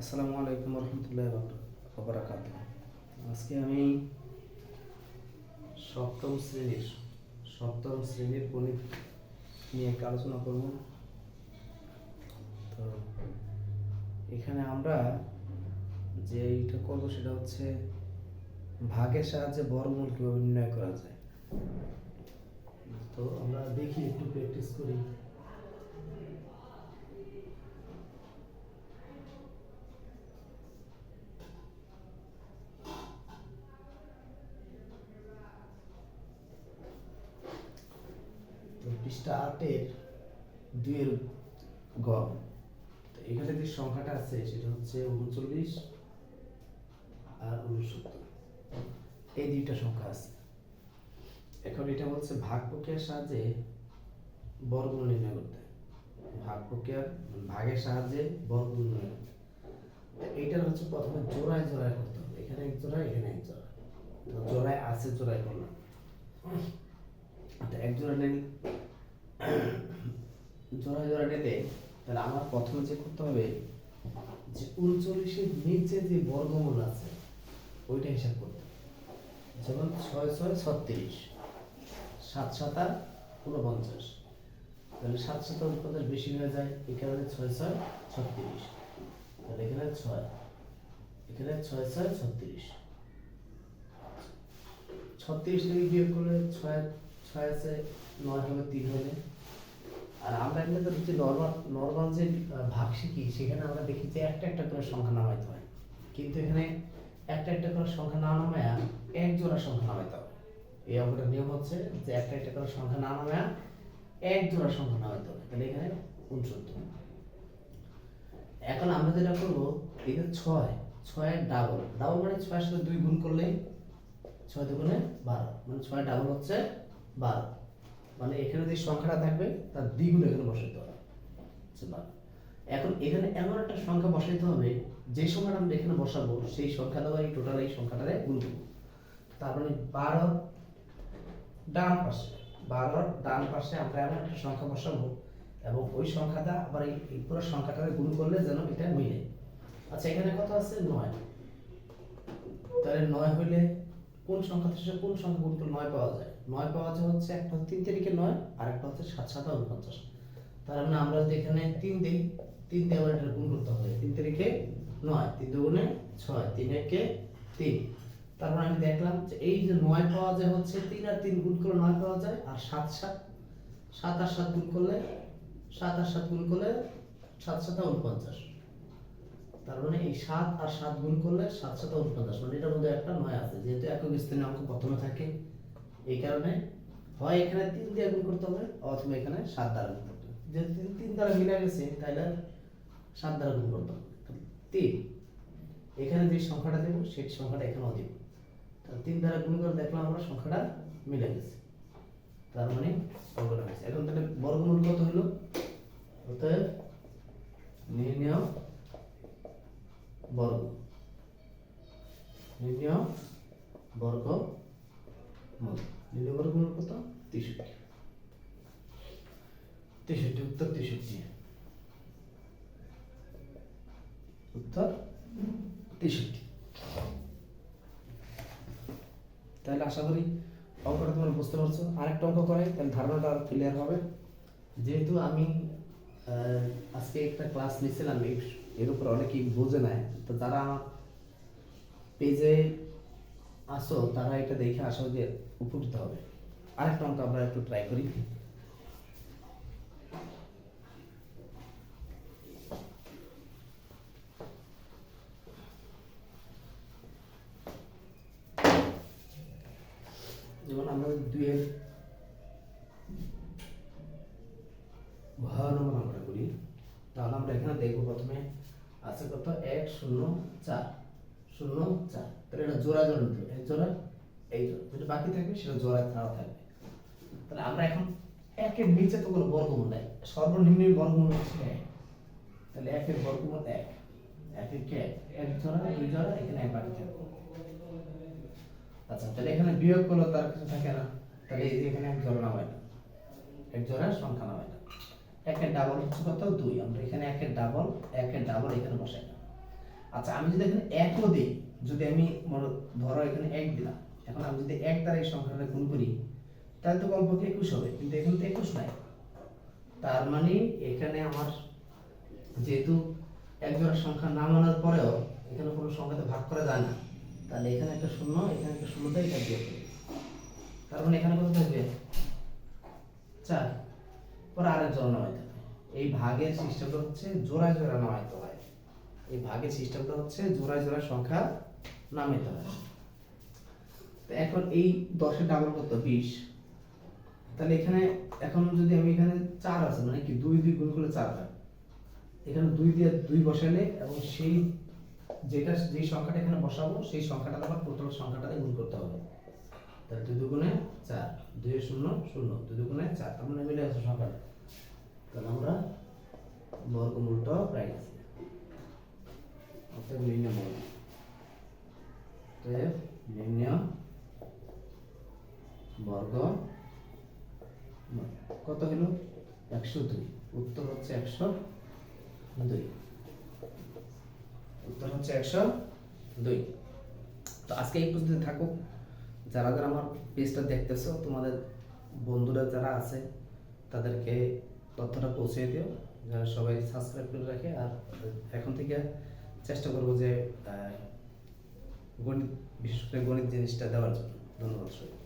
আসসালামু আলাইকুম রহমতুল্লাহ ববরাকাত আজকে আমি সপ্তম শ্রেণির সপ্তম শ্রেণির গণিত নিয়ে আলোচনা করব। তো এখানে আমরা যে এইটা করব সেটা হচ্ছে ভাগের সাহায্যে বর্গমূল কীভাবে নির্ণয় করা যায়। তো আমরা দেখি, একটু প্র্যাকটিস করি তো পৃষ্ঠা আটের দুইয়ের গ। এখানে যে সংখ্যাটা আছে, সেটা হচ্ছে উনচল্লিশ আর উনসত্তর। এই দুইটা সংখ্যা আছে। এখন এটা বলছে ভাগ প্রক্রিয়ার সাহায্যে বর্গমূল নির্ণয় করতে ভাগ প্রক্রিয়ার ভাগের সাহায্যে বর্গমূল নির্ণয় করতে এইটার হচ্ছে প্রথমে জোড়ায় জোড়ায় করতে হবে। এখানে এক জোড়া, এখানে এক জোড়া। জোড়ায় আছে, জোড়ায় করলাম। এক জোড়া নিল জোড়া জোড়া নিলে তাহলে আমার প্রথমে যে করতে হবে যে উনচল্লিশের নিচে যে বর্গমূল আছে, ওইটা হিসাব করতে যেমন ছয় ছয় ছত্রিশ, সাত সাতা ঊনপঞ্চাশ। তাহলে সাত সাতা ঊনপঞ্চাশ বেশি হয়ে যায় এই কারণে ছয় ছয় ছত্রিশ, তাহলে এখানে ছয় এখানে ছয় ছয় ছত্রিশ। ছত্রিশ থেকে বিয়োগ করলে ছয় ছয় নয় হবে, তিন হবে। আর আমরা এখানে তো হচ্ছে নর্মাল যে ভাগ শিখি সেখানে আমরা দেখি যে একটা একটা করে সংখ্যা নামাইতে হয়। কিন্তু এখানে একটা একটা করে সংখ্যা না নামায়া এক জোড়া সংখ্যা নামাইতে হবে। এই অঙ্কটার নিয়ম হচ্ছে যে একটা একটা করে সংখ্যা না নামায়া এক জোড়া সংখ্যা নামাইতে হবে। তাহলে এখানে উনসত্তর এখন আমরা যেটা করব এটা ছয় ছয়ের ডাবল ডাবল মানে ছয়ের সাথে দুই গুণ করলে ছয় দুগুণে বারো। মানে ছয় ডাবল হচ্ছে বারো মানে এখানে যে সংখ্যাটা থাকবে, তার দ্বিগুণ এখানে বসাইতে হবে। বারো। এখন এখানে এমন একটা সংখ্যা বসাইতে হবে, যে সংখ্যাটা আমরা এখানে বসাবো, সেই সংখ্যা দেওয়া এই টোটাল এই সংখ্যাটারে গুণ করব। তার মানে বারো ডান পাশে বারোর ডান পাশে আমরা এমন একটা সংখ্যা বসাবো, এবং ওই সংখ্যাটা আবার এই এই পুরো সংখ্যাটাকে গুণ করলে যেন এটা মিলে। আচ্ছা এখানে কত আছে? নয়। তাহলে নয় হইলে কোন সংখ্যা থেকে কোন সংখ্যা গুণ করলে নয় পাওয়া যায়? নয় পাওয়া যায় হচ্ছে একটা তিন তারিখে নয়, আর একটা হচ্ছে সাত সাতা উনপঞ্চাশ। তার মানে আমরা যদি এখানে তিন দিই, তিন দিয়ে আবার এটা গুণ করতে হবে। তিন তারিখে নয়, তিন দুগুণে ছয়, তিন একে তিন। তারপর আমি দেখলাম যে এই যে নয় পাওয়া যায় হচ্ছে তিন আর তিন গুণ করলে নয় পাওয়া যায়, আর সাত সাত সাত আর সাত গুণ করলে, সাত আর সাত গুণ করলে সাত সাতা উনপঞ্চাশ। তার মানে এই সাত আর সাত গুণ করলে সাত সাত উনপঞ্চাশ মানে এটার মধ্যে একটা নয় আছে, যেহেতু একক স্থানীয় অঙ্ক প্রথমে থাকে। এই কারণে হয় এখানে তিন দিয়ে গুণ করতে হবে, অথবা এখানে সাত দ্বারা গুণ করতে হবে। যেহেতু তিন তিন দ্বারা মিলে গেছে, তাহলে সাত দ্বারা গুণ করতে হবে। তিন, এখানে যে সংখ্যাটা দেবো, সেই সংখ্যাটা এখানেও দেবো। তাহলে তিন দ্বারা গুণ করে দেখলাম আমরা সংখ্যাটা মিলে গেছে। তার মানে অঙ্কটা হয়েছে এখন তাহলে বর্গমূল কত হলো? অতএব নির্ণয় বর্গ। নির্ণয় বর্গ মূল বর্গ মূল কত তেষট্টি। তেষট্টি, উত্তর তেষট্টি। উত্তর তেষট্টি। তাহলে আশা করি অঙ্কটা তোমরা বুঝতে পারছ। আরেকটা অঙ্ক করে, তাহলে ধারণাটা আরও ক্লিয়ার হবে। যেহেতু আমি আজকে একটা ক্লাস নিয়েছিলাম, এর উপর অনেকেই বোঝে নাই। তো আমার পেজে আসো তারা এটা দেখে আসো যে উপকৃত হবে। আরেকটা অঙ্ক আমরা একটু ট্রাই করি। যেমন আমরা দুইয়ের ঘর নম্বর আমরা করি, তাহলে আমরা এখানে দেখব প্রথমে আছে কত? এক, শূন্য, চার। শূন্য চার। তাহলে এটা জোড়া জোড়া নিতে। এক জোড়া, এই জোড়া। যেটা বাকি থাকবে, সেটা জোড়া ছাড়া থাকবে। তাহলে আমরা এখন একের নিচে তো কোনো বর্গমূল নাই। সর্বনিম্ন বর্গমূল হচ্ছে এক। তাহলে একের বর্গমূল এক। একের কে? এক? জোড়া, দুই জোড়া, এখানে এক বাকি থাকবে। আচ্ছা তাহলে এখানে বিয়োগ করলে তার কিছু থাকে না। তাহলে এই এখানে এক জোড়া নামাই না এক জোড়া, সংখ্যা নামাই না একের ডাবল হচ্ছে কত? দুই। আমরা এখানে একের ডাবল একের ডাবল এখানে বসাই না আচ্ছা আমি যদি এখানে একও দিই, যদি আমি ধরো এখানে এক দিলাম, এখন আমি যদি এক দ্বারা এই সংখ্যাটা গুণ করি, তাহলে তো কমপক্ষে একুশ হবে, কিন্তু এখানে তো একুশ নাই। তার মানে এখানে আমার যেহেতু এক জোড়া সংখ্যা না মানার পরেও এখানে কোনো সংখ্যাতে ভাগ করা যায় না। তাহলে এখানে একটা শূন্য, এখানে একটা শূন্য দেয় এটা দিয়ে। তার মানে এখানে কত থাকবে? চার। পরে আরেক জোড়া নামাইতে হবে। এই ভাগের সিস্টেমটা হচ্ছে জোড়ায় জোড়া নামাইতে হয় এই ভাগের সিস্টেমটা হচ্ছে জোড়ায় জোড়া সংখ্যা নামাইতে হয়। তো এখন এই দশের ডাবল কত বিশ। তাহলে এখানে এখন যদি আমি এখানে চার আছে মানে কি দুই দুই গুণ করলে চার হয়। এখানে দুই দিয়ে দুই বসালে এবং সেই যেটা, যেই সংখ্যাটা এখানে বসাবো, সেই সংখ্যাটা আবার টোটাল সংখ্যাটাতে গুণ করতে হবে। তাহলে দুই দুগুণে চার, দুই শূন্য শূন্য, দুই দুগুণে চার, তার মানে মিলে আছে সংখ্যাটা। তাহলে আমরা বর্গমূলটা প্রায় অর্থাৎ নির্ণয় বর্গ অতএব নির্ণয় বর্গ কত হলো? একশো দুই। উত্তর হচ্ছে একশো দুই। উত্তর হচ্ছে একশো দুই। তো আজকে এই পর্যন্ত থাকুক। যারা যারা আমার পেজটা দেখতেছো, তোমাদের বন্ধুরা যারা আছে, তাদেরকে তথ্যটা পৌঁছে দিও। যারা সবাই সাবস্ক্রাইব করে রাখে, আর এখন থেকে চেষ্টা করব যে গণিত বিশেষ করে গণিত জিনিসটা দেওয়ার জন্য। ধন্যবাদ সবাই